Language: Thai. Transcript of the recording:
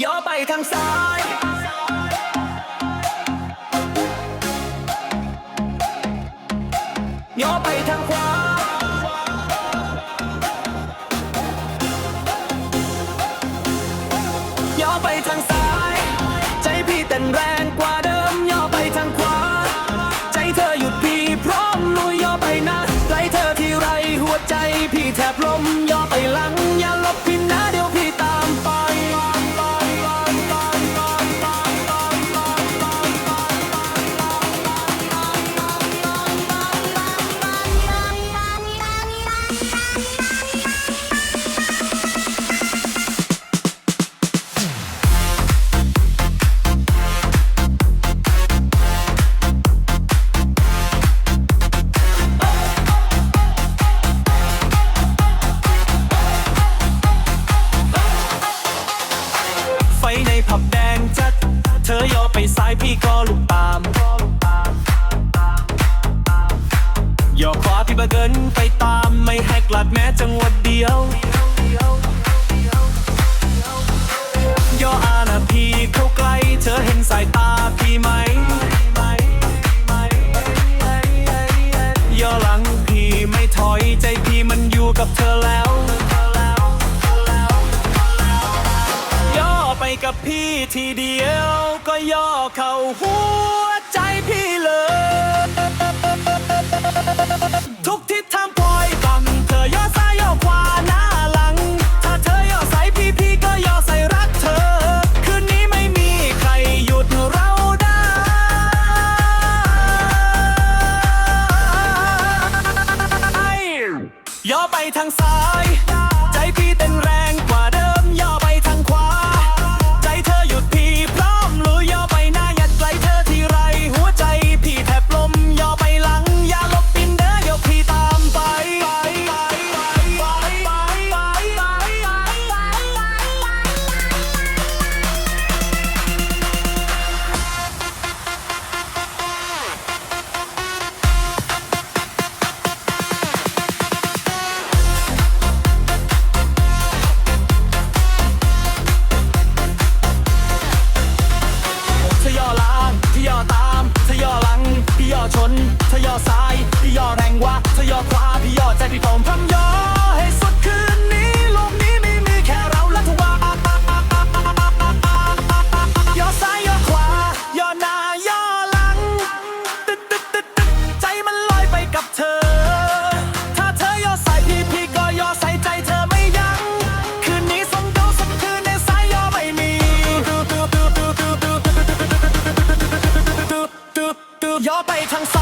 ย่อไปทางซ้าย ย่อไปทางขวา ย่อไปทางซ้าย ใจพี่เต้นแรงกว่าเดิม ย่อไปทางขวา ใจเธอหยุดพี่พร้อมลุยย่อไปนะใกล้เธอที่ไรหัวใจพี่แทบล้มย่อไปหลัง ไฟในผับแดงจัด เธอย่อไปซ้ายพี่ก็ลุกตามย่อขวาพี่บะเกินไปตามไม่แหกหลัดแม้จังหวัดเดียวย่ออานะพี่เข้าใกล้เธอเห็นสายตาพี่ไหมย่อหลังพี่ไม่ถอยใจพี่มันอยู่กับเธอแล้ว กับพี่ทีเดียวก็ย่อเข่าหัวใจพี่เลย ทุกทิศทางปล่อยบังเธอย่อซ้ายย่อขวาหน้าหลัง ถ้าเธอย่อใส่พี่พี่ก็ย่อใส่รักเธอ คืนนี้ไม่มีใครหยุดเราได้ ย่อไปทางซ้าย ใจพี่เต้น ทยอซ้าย พี่ยอแรงวะทยอขวา พี่ยอใจพี่ผมพร้อยอให้สุดคืนนี้ลมนี้ไม่มีแค่เราและทว่ายอซ้ายยอขวา ยอหน้ายอหลัง ตึ๊ดตึ๊ดตึ๊ดตึ๊ดใจมันลอยไปกับเธอ ถ้าเธอยอซ้ายพี่พี่ก็ยอซ้ายใจเธอไม่ยั้ง คืนนี้สองเดาสักคืนในสายยอไม่มียอไปทางซ้าย